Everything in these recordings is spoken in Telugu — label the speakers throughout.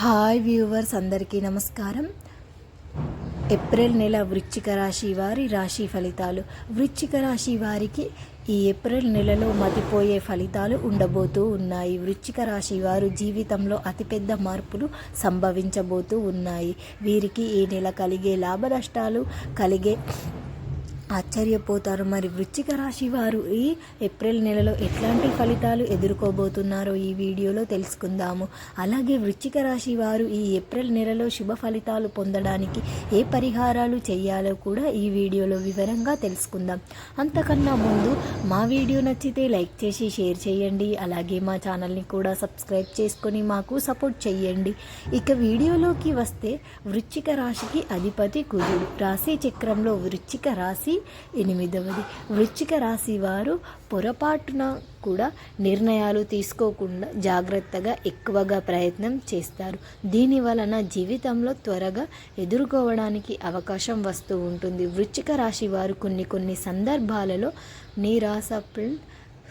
Speaker 1: హాయ్ వ్యూవర్స్ అందరికీ నమస్కారం. ఏప్రిల్ నెల వృశ్చిక రాశి వారి రాశి ఫలితాలు. వృశ్చిక రాశి వారికి ఈ ఏప్రిల్ నెలలో మతిపోయే ఫలితాలు ఉండబోతూ ఉన్నాయి. వృశ్చిక రాశి వారు జీవితంలో అతిపెద్ద మార్పులు సంభవించబోతూ ఉన్నాయి. వీరికి ఈ నెల కలిగే లాభ నష్టాలు కలిగే ఆశ్చర్యపోతారు. మరి వృశ్చిక రాశి వారు ఈ ఏప్రిల్ నెలలో ఎట్లాంటి ఫలితాలు ఎదుర్కోబోతున్నారో ఈ వీడియోలో తెలుసుకుందాము. అలాగే వృశ్చిక రాశి వారు ఈ ఏప్రిల్ నెలలో శుభ ఫలితాలు పొందడానికి ఏ పరిహారాలు చేయాలో కూడా ఈ వీడియోలో వివరంగా తెలుసుకుందాం. అంతకన్నా ముందు మా వీడియో నచ్చితే లైక్ చేసి షేర్ చేయండి. అలాగే మా ఛానల్ని కూడా సబ్స్క్రైబ్ చేసుకొని మాకు సపోర్ట్ చేయండి. ఇక వీడియోలోకి వస్తే వృశ్చిక రాశికి అధిపతి కుజుడు. రాశి చక్రంలో వృశ్చిక రాశి ఎనిమిదవది. వృశ్చిక రాశి వారు పొరపాటున కూడా నిర్ణయాలు తీసుకోకుండా జాగ్రత్తగా ఎక్కువగా ప్రయత్నం చేస్తారు. దీని వలన జీవితంలో త్వరగా ఎదుర్కోవడానికి అవకాశం వస్తూ ఉంటుంది. వృశ్చిక రాశి వారు కొన్ని కొన్ని సందర్భాలలో నిరాశ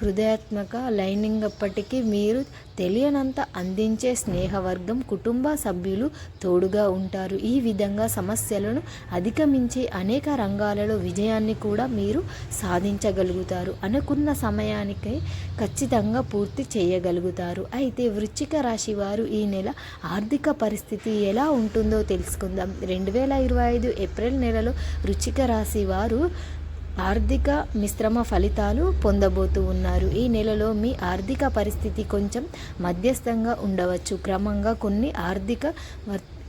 Speaker 1: హృదయాత్మక లైనింగప్పటికీ మీరు తెలియనంత అందించే స్నేహవర్గం కుటుంబ సభ్యులు తోడుగా ఉంటారు. ఈ విధంగా సమస్యలను అధిగమించే అనేక రంగాలలో విజయాన్ని కూడా మీరు సాధించగలుగుతారు. అనుకున్న సమయానికి ఖచ్చితంగా పూర్తి చేయగలుగుతారు. అయితే వృశ్చిక రాశి వారు ఈ నెల ఆర్థిక పరిస్థితి ఎలా ఉంటుందో తెలుసుకుందాం. రెండు వేల ఇరవై ఐదు ఏప్రిల్ నెలలో వృశ్చిక రాశి వారు ఆర్థిక మిశ్రమ ఫలితాలు పొందబోతూ ఉన్నారు. ఈ నెలలో మీ ఆర్థిక పరిస్థితి కొంచెం మధ్యస్థంగా ఉండవచ్చు. క్రమంగా కొన్ని ఆర్థిక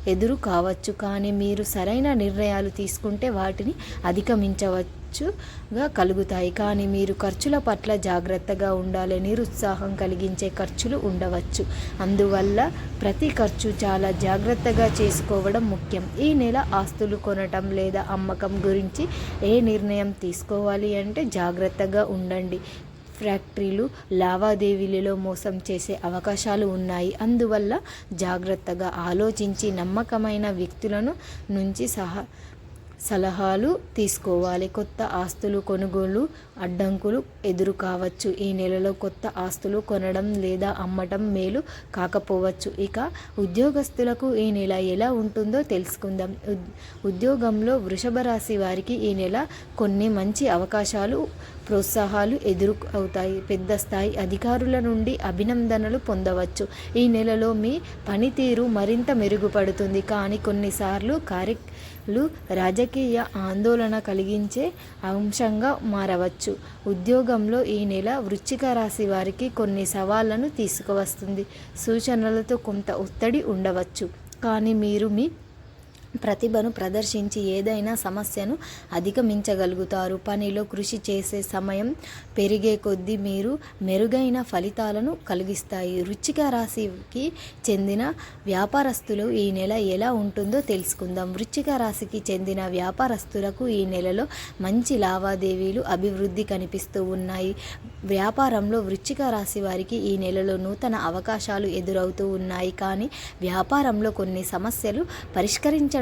Speaker 1: ఎదురు కావచ్చు కానీ మీరు సరైన నిర్ణయాలు తీసుకుంటే వాటిని అధిగమించవచ్చుగా కలుగుతాయి. కానీ మీరు ఖర్చుల పట్ల జాగ్రత్తగా ఉండాలి. నిరుత్సాహం కలిగించే ఖర్చులు ఉండవచ్చు. అందువల్ల ప్రతి ఖర్చు చాలా జాగ్రత్తగా చేసుకోవడం ముఖ్యం. ఈ నెల ఆస్తులు కొనటం లేదా అమ్మకం గురించి ఏ నిర్ణయం తీసుకోవాలి అంటే జాగ్రత్తగా ఉండండి. ఫ్యాక్టరీలు లావాదేవీలలో మోసం చేసే అవకాశాలు ఉన్నాయి. అందువల్ల జాగ్రత్తగా ఆలోచించి నమ్మకమైన వ్యక్తులను నుంచి సహా సలహాలు తీసుకోవాలి. కొత్త ఆస్తులు కొనుగోలు అడ్డంకులు ఎదురు కావచ్చు ఈ నెలలో కొత్త ఆస్తులు కొనడం లేదా అమ్మటం మేలు కాకపోవచ్చు. ఇక ఉద్యోగస్తులకు ఈ నెల ఎలా ఉంటుందో తెలుసుకుందాం. ఉద్యోగంలో వృషభ రాశి వారికి ఈ నెల కొన్ని మంచి అవకాశాలు ప్రోత్సాహాలు ఎదురు అవుతాయి పెద్ద స్థాయి అధికారుల నుండి అభినందనలు పొందవచ్చు. ఈ నెలలో మీ పనితీరు మరింత మెరుగుపడుతుంది. కానీ కొన్నిసార్లు కార్య లు రాజకీయ ఆందోళన కలిగించే అంశంగా మారవచ్చు. ఉద్యోగంలో ఈ నెల వృశ్చిక రాశి వారికి కొన్ని సవాళ్ళను తీసుకువస్తుంది. సూచనలతో కొంత ఒత్తిడి ఉండవచ్చు. కానీ మీరు మీ ప్రతిభను ప్రదర్శించి ఏదైనా సమస్యను అధిగమించగలుగుతారు. పనిలో కృషి చేసే సమయం పెరిగే కొద్దీ మీరు మెరుగైన ఫలితాలను కలిగిస్తాయి. వృచ్చిక రాశికి చెందిన వ్యాపారస్తులు ఈ నెల ఎలా ఉంటుందో తెలుసుకుందాం. వృచ్చిక రాశికి చెందిన వ్యాపారస్తులకు ఈ నెలలో మంచి లావాదేవీలు అభివృద్ధి కనిపిస్తూ ఉన్నాయి. వ్యాపారంలో వృచ్చిక రాశి వారికి ఈ నెలలో నూతన అవకాశాలు ఎదురవుతూ ఉన్నాయి. కానీ వ్యాపారంలో కొన్ని సమస్యలు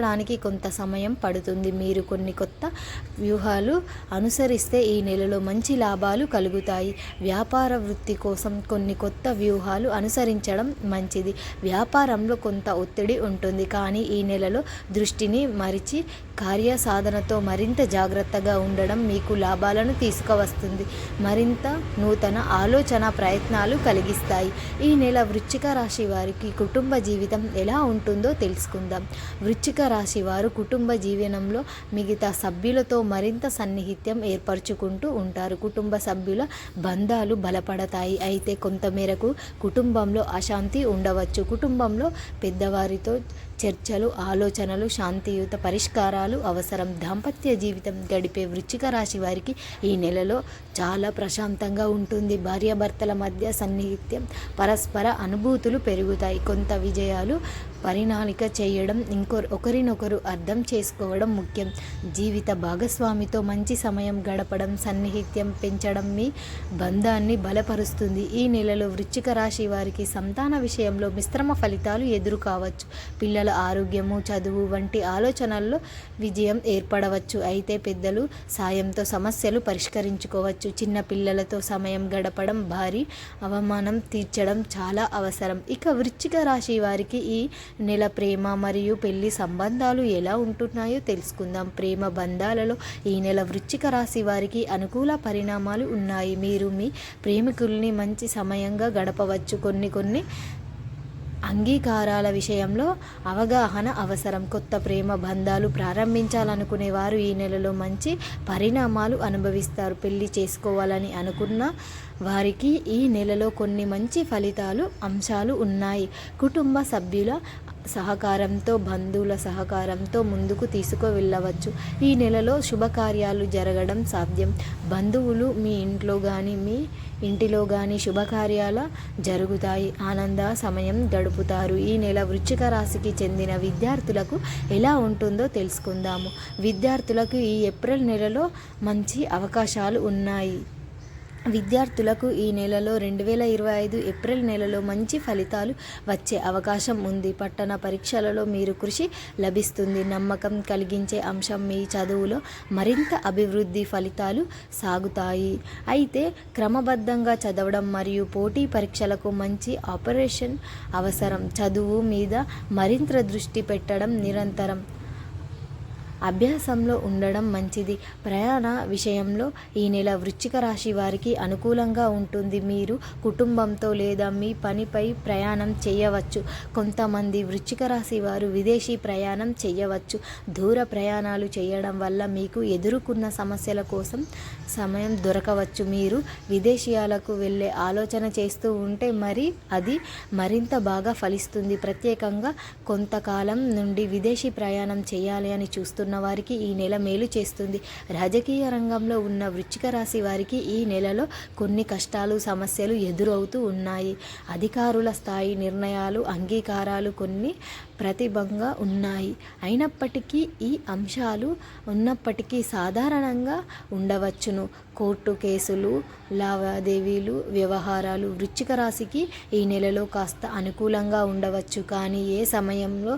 Speaker 1: పరిష్కరించడానికి కొంత సమయం పడుతుంది. మీరు కొన్ని కొత్త వ్యూహాలు అనుసరిస్తే ఈ నెలలో మంచి లాభాలు కలుగుతాయి. వ్యాపార వృత్తి కోసం కొన్ని కొత్త వ్యూహాలు అనుసరించడం మంచిది. వ్యాపారంలో కొంత ఒత్తిడి ఉంటుంది. కానీ ఈ నెలలో దృష్టిని మరిచి కార్యసాధనతో మరింత జాగ్రత్తగా ఉండడం మీకు లాభాలను తీసుకువస్తుంది. మరింత నూతన ఆలోచన ప్రయత్నాలు కలిగిస్తాయి. ఈ నెల వృశ్చిక రాశి వారికి కుటుంబ జీవితం ఎలా ఉంటుందో తెలుసుకుందాం. వృశ్చిక రాశి వారు కుటుంబ జీవనంలో మిగతా సభ్యులతో మరింత సన్నిహిత్యం ఏర్పరచుకుంటూ ఉంటారు. కుటుంబ సభ్యుల బంధాలు బలపడతాయి. అయితే కొంతమేరకు కుటుంబంలో అశాంతి ఉండవచ్చు. కుటుంబంలో పెద్దవారితో చర్చలు ఆలోచనలు శాంతియుత పరిష్కారాలు అవసరం దాంపత్య జీవితం గడిపే వృచ్చిక రాశి వారికి ఈ నెలలో చాలా ప్రశాంతంగా ఉంటుంది. భార్యాభర్తల మధ్య సన్నిహిత్యం పరస్పర అనుభూతులు పెరుగుతాయి. కొంత విజయాలు పరిణాళిక చేయడం ఇంకో ఒకరినొకరు అర్థం చేసుకోవడం ముఖ్యం. జీవిత భాగస్వామితో మంచి సమయం గడపడం సన్నిహిత్యం పెంచడం మీ బంధాన్ని బలపరుస్తుంది. ఈ నెలలో వృశ్చిక రాశి వారికి సంతాన విషయంలో మిశ్రమ ఫలితాలు ఎదురు కావచ్చు పిల్లల ఆరోగ్యము చదువు వంటి ఆలోచనల్లో విజయం ఏర్పడవచ్చు. అయితే పెద్దలు సాయంతో సమస్యలు పరిష్కరించుకోవచ్చు. చిన్న పిల్లలతో సమయం గడపడం భారీ అవమానం తీర్చడం చాలా అవసరం. ఇక వృశ్చిక రాశి వారికి ఈ నెల ప్రేమ మరియు పెళ్ళి సంబంధాలు ఎలా ఉంటున్నాయో తెలుసుకుందాం. ప్రేమ బంధాలలో ఈ నెల వృచ్చిక రాశి వారికి అనుకూల పరిణామాలు ఉన్నాయి. మీరు మీ ప్రేమికుల్ని మంచి సమయంగా గడపవచ్చు. కొన్ని కొన్ని అంగీకారాల విషయంలో అవగాహన అవసరం. కొత్త ప్రేమ బంధాలు ప్రారంభించాలనుకునే వారు ఈ నెలలో మంచి పరిణామాలు అనుభవిస్తారు. పెళ్ళి చేసుకోవాలని అనుకున్న వారికి ఈ నెలలో కొన్ని మంచి ఫలితాలు అంశాలు ఉన్నాయి. కుటుంబ సభ్యుల సహకారంతో బంధువుల సహకారంతో ముందుకు తీసుకు వెళ్ళవచ్చు ఈ నెలలో శుభకార్యాలు జరగడం సాధ్యం. బంధువులు మీ ఇంట్లో కానీ మీ ఇంటిలో కానీ శుభకార్యాల జరుగుతాయి. ఆనంద సమయం గడుపుతారు. ఈ నెల వృశ్చిక రాశికి చెందిన విద్యార్థులకు ఎలా ఉంటుందో తెలుసుకుందాము. విద్యార్థులకు ఈ ఏప్రిల్ నెలలో మంచి అవకాశాలు ఉన్నాయి. విద్యార్థులకు ఈ నెలలో రెండు వేల ఇరవై ఐదు ఏప్రిల్ నెలలో మంచి ఫలితాలు వచ్చే అవకాశం ఉంది. పట్టణ పరీక్షలలో మీరు కృషి లభిస్తుంది. నమ్మకం కలిగించే అంశం మీ చదువులో మరింత అభివృద్ధి ఫలితాలు సాగుతాయి. అయితే క్రమబద్ధంగా చదవడం మరియు పోటీ పరీక్షలకు మంచి ఆపరేషన్ అవసరం. చదువు మీద మరింత దృష్టి పెట్టడం నిరంతరం. అభ్యాసంలో ఉండడం మంచిది. ప్రయాణ విషయంలో ఈ నెల వృశ్చిక రాశి వారికి అనుకూలంగా ఉంటుంది. మీరు కుటుంబంతో లేదా మీ పనిపై ప్రయాణం చేయవచ్చు. కొంతమంది వృశ్చిక రాశి వారు విదేశీ ప్రయాణం చేయవచ్చు. దూర ప్రయాణాలు చేయడం వల్ల మీకు ఎదుర్కొన్న సమస్యల కోసం సమయం దొరకవచ్చు. మీరు విదేశీయాలకు వెళ్ళే ఆలోచన చేస్తూ ఉంటే మరి అది మరింత బాగా ఫలిస్తుంది. ప్రత్యేకంగా కొంతకాలం నుండి విదేశీ ప్రయాణం చేయాలి అని ఉన్న వారికి ఈ నెల మేలు చేస్తుంది. రాజకీయ రంగంలో ఉన్న వృచ్చిక రాశి వారికి ఈ నెలలో కొన్ని కష్టాలు సమస్యలు ఎదురవుతూ ఉన్నాయి. అధికారుల స్థాయి నిర్ణయాలు అంగీకారాలు కొన్ని ప్రతిభంగా ఉన్నాయి. అయినప్పటికీ ఈ అంశాలు ఉన్నప్పటికీ సాధారణంగా ఉండవచ్చును. కోర్టు కేసులు లావాదేవీలు వ్యవహారాలు వృచ్చిక రాశికి ఈ నెలలో కాస్త అనుకూలంగా ఉండవచ్చు. కానీ ఏ సమయంలో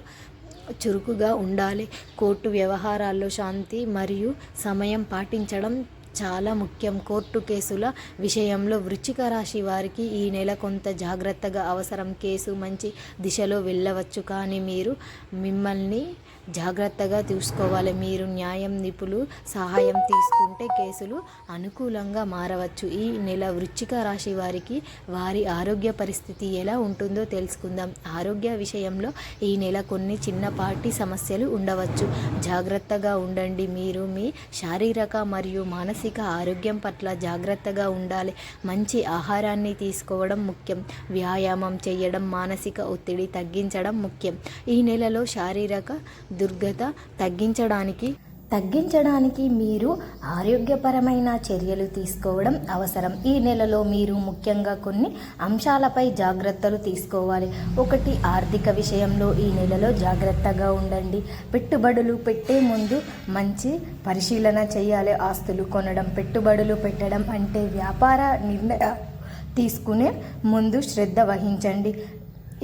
Speaker 1: చురుకుగా ఉండాలి. కోర్టు వ్యవహారాల్లో శాంతి మరియు సమయం పాటించడం చాలా ముఖ్యం. కోర్టు కేసుల విషయంలో వృచ్చిక రాశి వారికి ఈ నెల కొంత జాగ్రత్తగా అవసరం. కేసు మంచి దిశలో వెళ్ళవచ్చు. కానీ మీరు మిమ్మల్ని జాగ్రత్తగా చూసుకోవాలి. మీరు న్యాయం నిపులు సహాయం తీసుకుంటే కేసులు అనుకూలంగా మారవచ్చు. ఈ నెల వృచ్చిక రాశి వారికి వారి ఆరోగ్య పరిస్థితి ఎలా ఉంటుందో తెలుసుకుందాం. ఆరోగ్య విషయంలో ఈ నెల కొన్ని చిన్నపాటి సమస్యలు ఉండవచ్చు. జాగ్రత్తగా ఉండండి. మీరు మీ శారీరక మరియు మానసిక ఆరోగ్యం పట్ల జాగ్రత్తగా ఉండాలి. మంచి ఆహారాన్ని తీసుకోవడం ముఖ్యం. వ్యాయామం చేయడం మానసిక ఒత్తిడి తగ్గించడం ముఖ్యం. ఈ నెలలో శారీరక దుర్గత తగ్గించడానికి తగ్గించడానికి మీరు ఆరోగ్యపరమైన చర్యలు తీసుకోవడం అవసరం. ఈ నెలలో మీరు ముఖ్యంగా కొన్ని అంశాలపై జాగ్రత్తలు తీసుకోవాలి. ఒకటి ఆర్థిక విషయంలో ఈ నెలలో జాగ్రత్తగా ఉండండి. పెట్టుబడులు పెట్టే ముందు మంచి పరిశీలన చేయాలి. ఆస్తులు కొనడం పెట్టుబడులు పెట్టడం అంటే వ్యాపార నిర్ణయ తీసుకునే ముందు శ్రద్ధ వహించండి.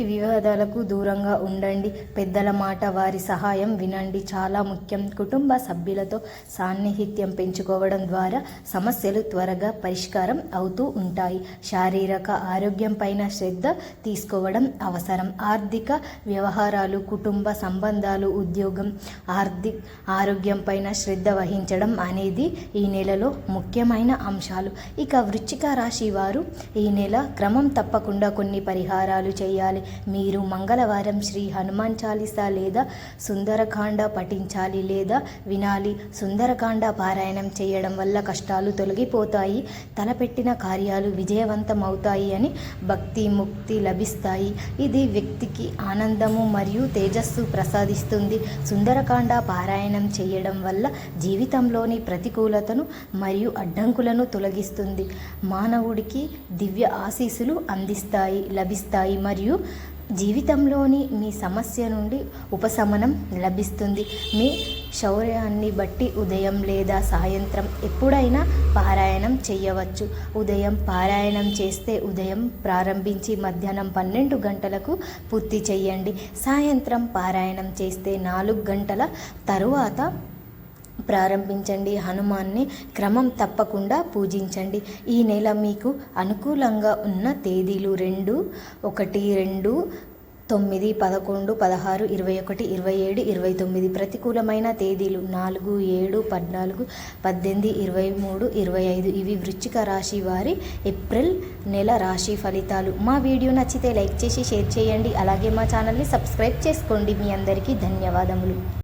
Speaker 1: ఈ వివాదాలకు దూరంగా ఉండండి. పెద్దల మాట వారి సహాయం వినండి. చాలా ముఖ్యం. కుటుంబ సభ్యులతో సాన్నిహిత్యం పెంచుకోవడం ద్వారా సమస్యలు త్వరగా పరిష్కారం అవుతూ ఉంటాయి. శారీరక ఆరోగ్యం పైన శ్రద్ధ తీసుకోవడం అవసరం. ఆర్థిక వ్యవహారాలు కుటుంబ సంబంధాలు ఉద్యోగం ఆర్థిక ఆరోగ్యం పైన శ్రద్ధ వహించడం అనేది ఈ నెలలో ముఖ్యమైన అంశాలు. ఇక వృచ్చిక రాశి వారు ఈ నెల క్రమం తప్పకుండా కొన్ని పరిహారాలు చేయాలి. మీరు మంగళవారం శ్రీ హనుమాన్ చాలీసా లేదా సుందరకాండ పఠించాలి లేదా వినాలి. సుందరకాండ పారాయణం చేయడం వల్ల కష్టాలు తొలగిపోతాయి. తలపెట్టిన కార్యాలు విజయవంతం అవుతాయి అని భక్తి ముక్తి లభిస్తాయి. ఇది వ్యక్తికి ఆనందము మరియు తేజస్సు ప్రసాదిస్తుంది. సుందరకాండ పారాయణం చేయడం వల్ల జీవితంలోని ప్రతికూలతను మరియు అడ్డంకులను తొలగిస్తుంది. మానవుడికి దివ్య ఆశీస్సులు అందిస్తాయి లభిస్తాయి మరియు జీవితంలోని మీ సమస్య నుండి ఉపశమనం లభిస్తుంది. మీ శౌర్యాన్ని బట్టి ఉదయం లేదా సాయంత్రం ఎప్పుడైనా పారాయణం చేయవచ్చు. ఉదయం పారాయణం చేస్తే ఉదయం ప్రారంభించి మధ్యాహ్నం పన్నెండు గంటలకు పూర్తి చేయండి. సాయంత్రం పారాయణం చేస్తే నాలుగు గంటల తరువాత ప్రారంభించండి. హనుమాన్ని క్రమం తప్పకుండా పూజించండి. ఈ నెల మీకు అనుకూలంగా ఉన్న తేదీలు రెండు ఒకటి రెండు తొమ్మిది పదకొండు పదహారు ఇరవై ఒకటి ఇరవై ఏడు ఇరవై తొమ్మిది ప్రతికూలమైన తేదీలు నాలుగు ఏడు పద్నాలుగు పద్దెనిమిది ఇరవై మూడు ఇరవై ఐదు. ఇవి వృశ్చిక రాశి వారి ఏప్రిల్ నెల రాశి ఫలితాలు. మా వీడియో నచ్చితే లైక్ చేసి షేర్ చేయండి. అలాగే మా ఛానల్ని సబ్స్క్రైబ్ చేసుకోండి. మీ అందరికీ ధన్యవాదములు.